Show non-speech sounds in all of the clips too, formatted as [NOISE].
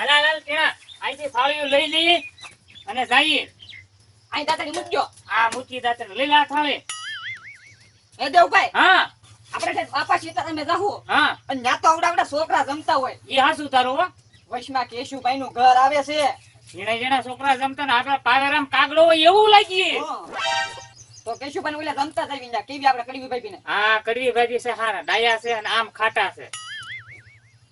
હાલ હાલ હાલ ટીણા અહીંથી થાળીઓ લઈ લઈએ અને જઈએ. અહીં દાદાની મૂકજો. આ મૂકી દાતર લઈ લા થાળી. એ દેવભાઈ હા. આપણે ઠેઠ બાપા સીતારામે જાહું. હા. અને ન્યા તો આવડા આવડા છોકરા જમતા હોય. એ હાસું તારું હો. કેશુભાઈ નું ઘર આવે છે. ઝીણા જેના છોકરા જમતા ને આપડા પાવેરામ કાગડો હોય એવું લાગીએ. તો કેશુભાઈ ઓલા જમતા જ આવી કેવી આપણે કડવી ભાઈ ને હા કડવી ભાઈ છે હારા. ડાયા છે અને આમ ખાટા છે.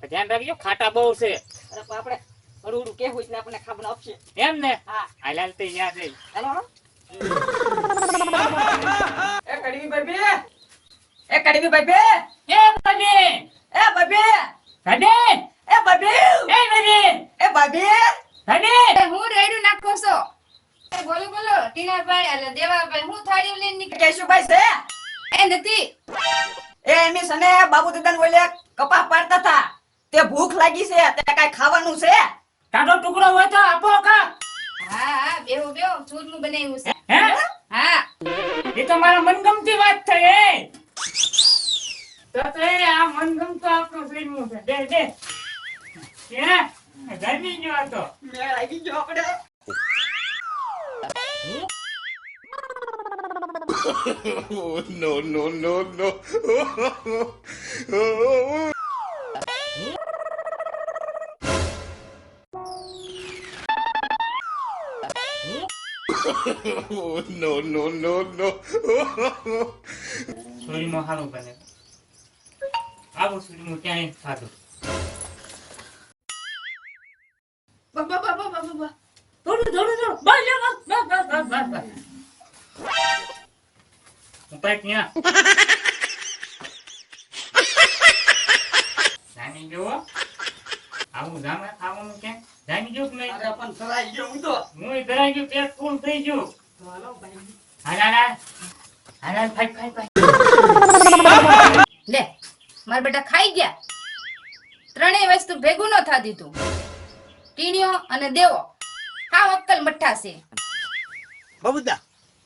ધ્યાન રાખજો ખાટા બહુ છે. અરે આપણે અડું કેવું એટલે આપણને ખાવાનું આપશે. એમ ને? હા. હાલ તે યાદ રહી હેલો એ કડવી ભાઈ એ કડવી ભાઈ એ ભાઈ એ ભાઈ ભાભી એ ભાઈ એ ભાઈ એ ભાઈ ભાભી હું રેડું નાખો છો? એ બોલો બોલો. ટીનાભાઈ દેવા દેવાભાઈ હું થાળી લઈને નીકળી કેશુભાઈ છે? એ નથી. એ એમી સને બાબુ દાદા બોલે કપા પાડતા હતા. તે ભૂખ લાગી છે તે કઈ ખાવાનું છે? કાઢો ટુકડો હોય તો આપો કા? હા હા બેહો બેહો ચૂરનું બનાવ્યું છે. હે? હા. એ તો મારા મનગમતી વાત થઈ એ. તો તો એ આ મનગમતો આપણું ફિલ્મ છે. દે દે એ ગરમી ગયો હતો. મે લાગી ગયો આપણે. [LAUGHS] Oh, no, no, no, no. [LAUGHS] no, no, no, no. સુરીમાં સારું બને. આવો સુરીમાં ક્યાંય ખાધું. બાબા બાબા બાબા બાબા થોડું થોડું થોડું બસ બસ બસ બસ બસ બસ બસ ઉપાય ક્યાં? જામી ગયો આવું જામે ખાવાનું ક્યાં જામી ગયું કે નહીં? અરે પણ સરાઈ ગયો હું તો. હું ધરાઈ ગયું પેટ ફૂલ થઈ ગયું. હાલો ભાઈ હાલ હાલ. હાલ હાલ હાલ ફાઈ ફાઈ ફાઈ લે મારા બેટા ખાઈ ગયા? ત્રણેય વસ્તુ ભેગું ન થા દીધું. ટીણીઓ અને દેવો. હા અક્કલ મઠ્ઠા છે. બબુદા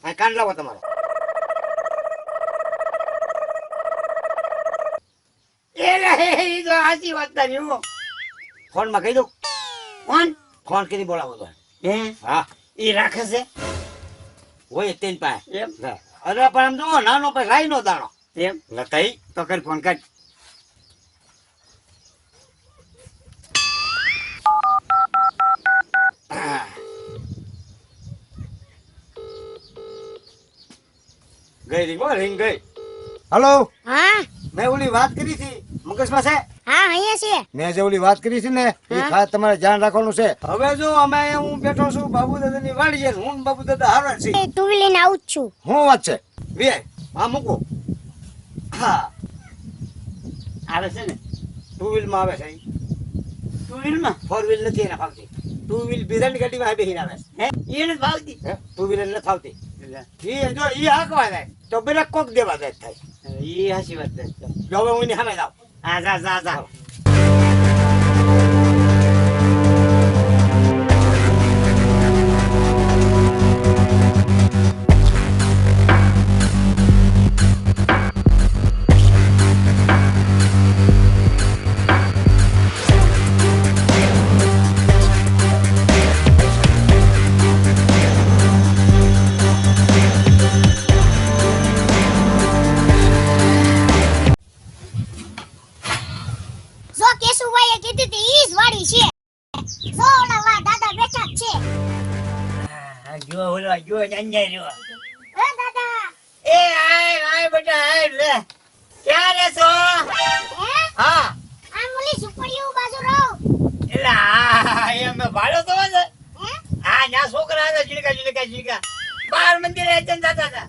આ કાન લાવો તમારો. એ રે, ઈ તો સાચી વાત તારી હો. ફોનમાં કહી દઉં? કોણ? કોણ કરી બોલાવો તો? હે? હા. એ રાખે છે? હોય તેન પાસે. એમ. અરે પણ આમ જો નાનો પણ રાઈ નો દાણો. એમ. લતાઈ તો કરી ફોન કર. ગઈ હો, ring ગઈ. હલો? હા? મેં ઓલી વાત કરી હતી મુકેશ છે? હા અહીંયા છે મેં જે ઓલી વાત કરી છે ને એ ખાસ તમારે ધ્યાન રાખવાનું છે. હવે જો અમે હું બેઠો છું બાબુ દાદા ની વાડીએ ને હું બાબુ દાદા હારા છે એ ટુ લઈને આવું જ છું. હું વાત છે? વે આ મૂકો. હા. આવે છે ને. ટુ વ્હીલમાં આવે છે ટુ વ્હીલમાં? ફોર વ્હીલ નથી એના ફાવતી ટુ વ્હીલ બિરાની ગાડીમાં બેહીને આવે હે? હે? નથી ભાવતી ટુ વ્હીલર નથી ફાવતી એ ઈ જો એ હાકવા જાય. તો બ્રેક કોક દેવા જાય થાય. એ હાચી વાત છે. જો હવે હું એની સામે જાઉં. હા જા જા જા જો ઓલા જો અંજાય જો એ દાદા. એ આય આય બેટા આય લે. ક્યાં રે છો? હા? આ મુલી સુપડીઓ બાજુ રહો. એટલે આ અમે ભાડો તો છે. હા? ના છોકરા હતા ચીડકા ચીડકા ચીડકા બાર મંદિરે જઈને જતા હતા.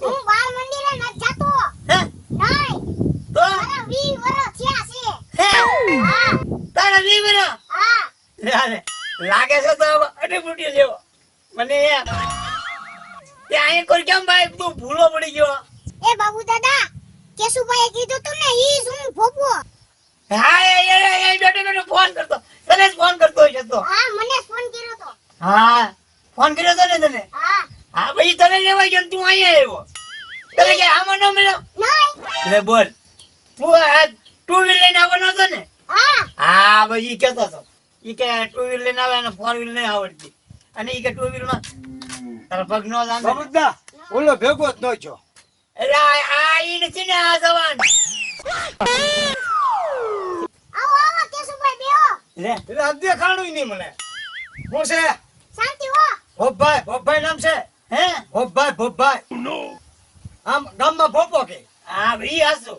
હું બાર મંદિરે ન જાતો. હે? નહીં. તો? મારા 20 વર્ષ થયા છે. હે? હા. તારા દીવરો હા. લાગે છે તો અડી ફૂટી જેવો. મને ત્યાં તે કોઈ કેમ ભાઈ તું ભૂલો પડી ગયો? એ બાબુ દાદા કેશુભાઈએ કીધું તું ને ઈ શું હું હા એ એ એ એ બેટો બેટો ફોન કરતો. તને ફોન કરતો હોય તો. હા મને ફોન કર્યો તો. હા ફોન કર્યો તો ને તને? હા. હા ભાઈ તને લેવા ગયો તું અહીંયા આવ્યો. તને કે આમાં ન મળ્યો? નહીં. લે બોલ. તું આ ટુ વ્હીલ લઈને આવવાનો હતો ને? હા. હા ભાઈ ઈ કહેતો હતો. ઈ કે ટુ વ્હીલ લઈને આવે અને ફોર વ્હીલ નહીં આવડતી. અને ઈ કે ટુ વ્હીલમાં તારો પગ નો લાંબે. બાબુદા ઓલો ભેગો જ ન છો એટલે આ- ઈ નથી ને આ જવાન. આવો આવો કેશુભાઈ બેહો. લે એટલે આ દેખાણું નહીં મને. હું છે? શાંતિ હો. ભોપભાઈ ભોપભાઈ નામ છે? હે? ભોપભાઈ ભોપભાઈ. આમ ગામમાં ભોપો કે? આ ઈ હાસુ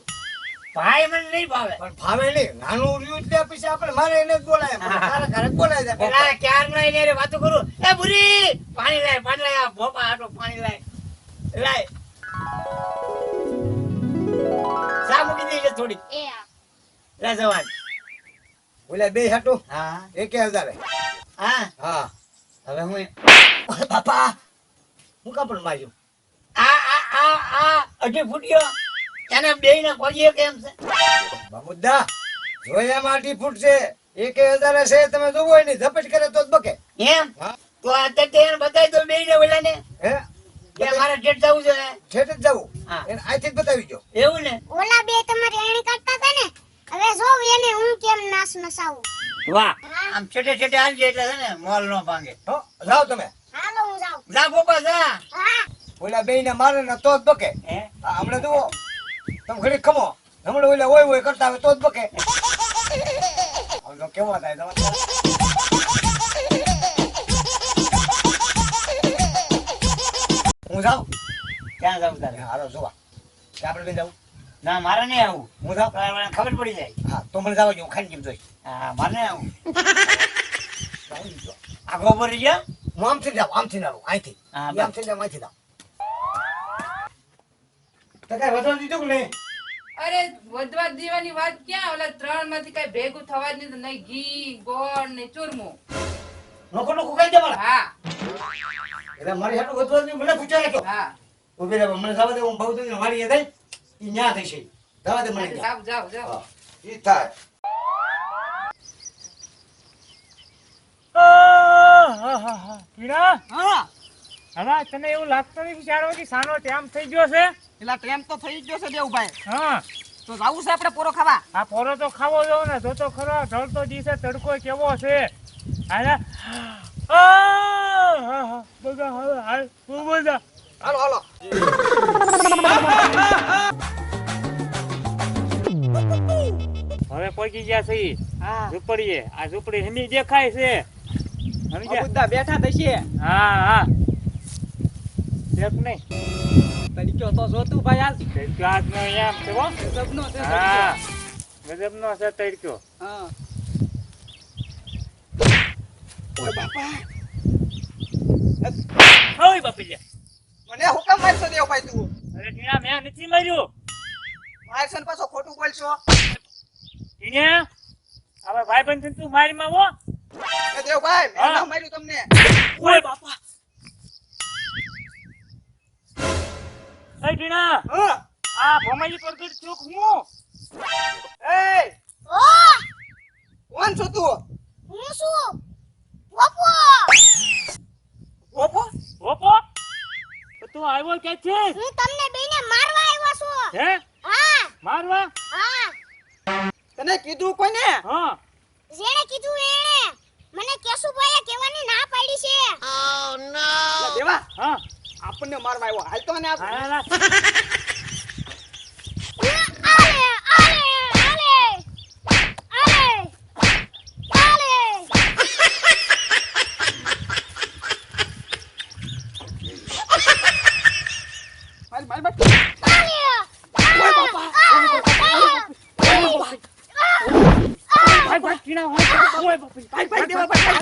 ભાઈ મને નહીં ભાવે. પણ ભાવે નહીં. નાનું રહ્યું એટલે પછી આપણે મારે એને જ બોલાય. [LAUGHS] તારા ઘરે જ બોલાય છે પેલા ક્યાર નો એને વાતો કરું? એ બુરી પાણી લાય પાણી લાય ભોપા આટો પાણી લાય. લાય. સા મૂકી દેજે થોડી એ. લે જવાન. બોલે બે હાટું. હા. એકે હજારે. હા? હા. હવે હું ઓય બાપા! હું કા પણ માર્યું? આ આ આ આ અઢી ફૂટ્યો. એને બે ને ખોજીએ કેમ છે? બાબુદા જોયા માટી ફૂટ છે હજાર છે તમે જોવો નહીં ઝપટ કરે તો જ બકે. એમ? તો આ તે એને બતાવી દો બે ને ઓલા ને હે? કે મારે ઠેઠ જવું છે ઠેઠ જ જવું. હા. એને આથી જ બતાવી જો એવું ને? ઓલા બે તમારી એણી કરતા હતા ને? હવે જો એને હું કેમ નાસ નસાવું વાહ. આમ છેટે છેટે હાલજે એટલે છે ને મોલ નો ભાંગે. હો જાઓ તમે. હાલો હું જાઉં. જા ગોપા જા. ઓલા બે ને મારે ને તો જ બકે. હે? હમણાં જુઓ. તમે ઘડી ખમો. હમણાં ઓલા હોય હોય કરતા હોય તો જ બકે. કેવા થાય તમારે? હું જાઉં? ક્યાં જાઉં તારે? હાલો જોવા. કે આપણે જાવું ના મારે નહીં આવું. હું જાઉં? મને ખબર પડી જાય. હા તો મને જાવ હું ખાઈ કેમ જોઈ? હા મારે નહીં આવું. [LAUGHS] આગો ગોબર ગયા? હું આમથી જાઉં આમથી ના આવું અહીંથી આમથી જાઉં અહીંથી જાઉં. તો વધવા દીધું કે નહીં? અરે વધવા દેવાની વાત ક્યાં? ઓલા ત્રણમાંથી કઈ ભેગું થવા જ નહીં નહીં ઘી ગોળ ને ચૂરમું. નોખો નોખો ખાઈ દે મારા. હા. એટલે મારી હાટું વધવા દીધું મને પૂછ્યા રાખ્યો હા. ઊભી રહે મને જવા હું બહુ દિન મારી એ થઈ ઈ ન્યા થઈ છે જવા દે મને જાઓ જાઓ જાઓ. હા. ઈ થાય. ટીના હવે તને એવું લાગતું નથી કે ચાર વાગે સાનો ટાઈમ થઈ ગયો છે? પેલા ટેમ તો થઈ ગયો છે દેવભાઈ. હા. તો જવું છે આપણે પોરો ખાવા? આ પોરો તો ખાવો જો ને જો તો ખરો ઢળતો દિવસે તડકો કેવો છે? હાલે. આ બધા હવે હાલ બહુ મજા. હાલો હાલો. હવે પહોંચી ગયા છે ઝુંપડીએ ઝૂંપડીએ. આ ઝુંપડી હમી દેખાય છે. સમજ્યા બેઠા થશે. હા હા. દેખ નહીં. તરીકો તો ભાઈ આજ તડકો આજનો એમ છે હો. ગજબનો છે હા ગજબનો છે તડકો. હા. ઓય બાપી. લે. મને હુકમ મારશો દેવભાઈ તું. અરે મેં નથી માર્યું. મારશો ને પાછો ખોટું બોલશો. ટીના હવે ભાઈ બંધ તું મારી માં હો દેવ ભાઈ મેં માર્યું તમને. ઓય બાપા. એ ટીના હા. આ ભમાઈ પર તો હું. એ ઓ કોણ છો તું? હું શું પપ્પો ઓપો ઓપો તું આવ્યો ક્યાંથી હું તમને બેને મારવા આવ્યો છું. હે? હા. મારવા? હા. તને કીધું કોને હા. જેણે કીધું એણે. મને કેશુભાઈએ કહેવાની ના પાડી છે. લા દેવા. હા. આપણને મારવા આવ્યો. હાલ તો ને આપ હા, હા, આલે આલે આલે આલે આલે માર માર માર આલે ઓય બાપા ભાઈ ભાઈ ટીના હોય ઓય બાપી ભાઈ ભાઈ દેવા ભાઈ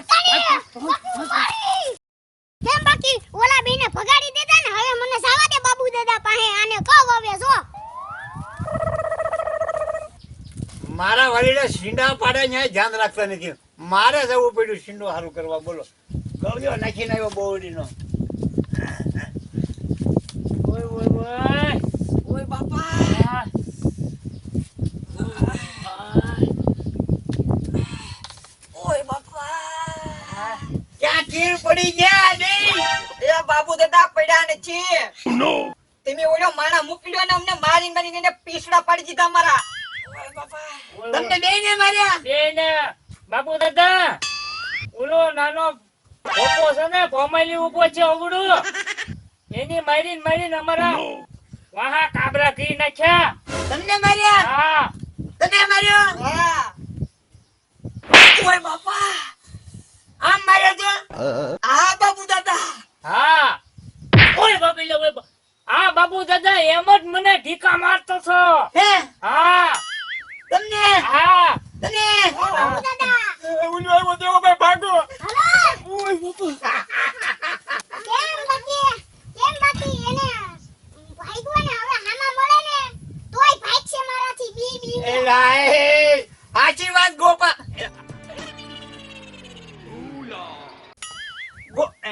કેમ બાકી ઓલા બેને ભગાડી દેતા ને હવે મને જવા દે બાબુ દાદા પાસે આને કહો હવે જો મારા વાલીને ન્યાય ધ્યાન રાખતા નથી મારે જવું પડ્યું શીંડો સારું કરવા બોલો. ગળ્યો નાખીને આવ્યો બોવડીનો ઓય ઓય ઓય. ઓય બાપા. ઓય બાપા. ક્યાં તીર પડી ગયા નહીં એ બાબુ દાદા પડ્યા ને છે તમે ઓલો માણા ને અમને મારી મારીને પીસડા પાડી દીધા મારા. તમને બે ને માર્યા? બેન બાપુ દાદા ઓલો નાનો પોપો છે ને ભોમાલી ઊભો છે અવડું એની મારીને મારીને અમારા વાહા કાબરા કરી નાખ્યા. તમને માર્યા? હા. તને માર્યો? હા.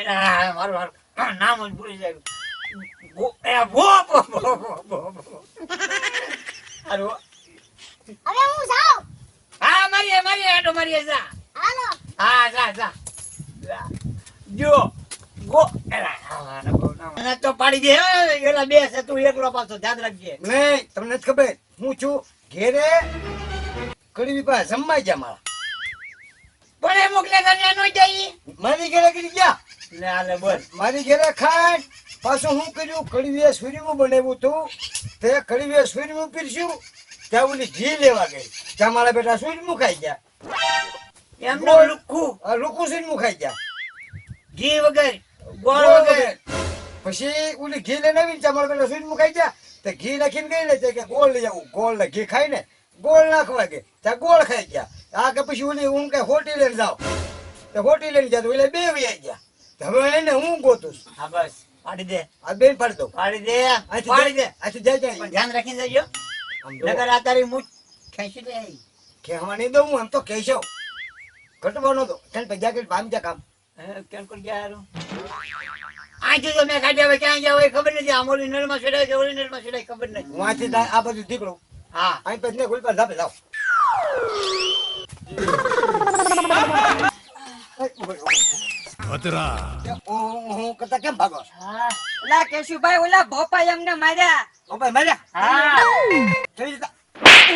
મારું મારું જ હું મારીએ મારીએ આટો મારીએ જા હાલો હા જા જા જા. જો નહીં તમને ખબર હું છું ઘેરે કડવી પાસે જમવાઈ ગયા મારા પણ એ મોકલે નો જઈ મારી ઘેરે કરી ગયા લે આને બસ. મારી ઘેરે ખાટ પાછું હું કર્યું? કડવીએ સૂર્યમું બનાવ્યું હતું તે કડવીએ સૂર્યમું પીરસ્યું. ત્યાં ઓલી ઘી લેવા ગઈ. ત્યાં મારા બેટા સૂર્યમું ખાઈ ગયા. એમનો લુખું. આ લોકો સૂર્યમું ખાઈ ગયા. ઘી વગર ગોળ વગર. પછી ઓલી ઘી લઈને આવીને ત્યાં મારા બેટા સૂર્યમું ખાઈ ગયા. તે ઘી નાખીને ગઈ ને તે કે ગોળ લઈ આવું. ગોળ ને ઘી ખાઈ ને ગોળ નાખવા ગઈ. ત્યાં ગોળ ખાઈ ગયા. આ કે પછી ઓલી હું કે હોટી લઈને જાઓ તો હોટી લઈને ગયા તો ઓલે બે વહી ગયા. તો હવે એને હું ગોતું છું. હા બસ. પાડી દે. આ બેન પાડી દઉં. પાડી દે. પાડી દે. આથી જાય. ધ્યાન રાખીને જજો. નગર આ તારી મૂછ ખેંચી દે કહેવા દઉં હું એમ તો કહેશો. ઘટવાનો તો. ચાલ પૈસા કરી પામ જા કામ. કેમ કરી ગયા હારું? આથી તો મેં કાઢ્યા હવે ક્યાં ગયા હોય ખબર નથી. આમ ઓલી નળમાં ચડાય કે ઓલી નળમાં ખબર નથી. હું આથી આ બધું દીકરો હા. અહીં પછી કોઈ પર લાવ લાવ હું હું કરતા કેમ ભાગો ઓલા કેશુભાઈ ઓલા ભોપા એમને માર્યા. ઓ માર્યા? હા.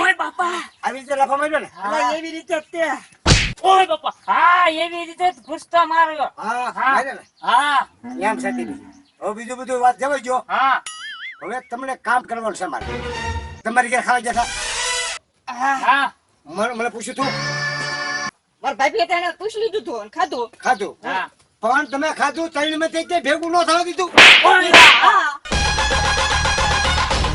ઓય બાપા. આવી રીતે લાફા માર્યો ને? એટલે એવી રીતે તે. ઓય બાપા. હા એવી રીતે જ માર્યો. હા હા. હા. એમ નહીં. હવે બીજું બધું વાત જવાઈ ગયો હા. હવે તમને કામ કરવાનું છે મારે. તમારી ઘેર ખાવા જતા હા. મને મને પૂછ્યું તું. મારા ભાઈ બેટા પૂછ લીધું તું ખાધું. ખાધું? હા. પણ તમે ખાધું ત્રણમાંથી ભેગું ન થવા દીધું.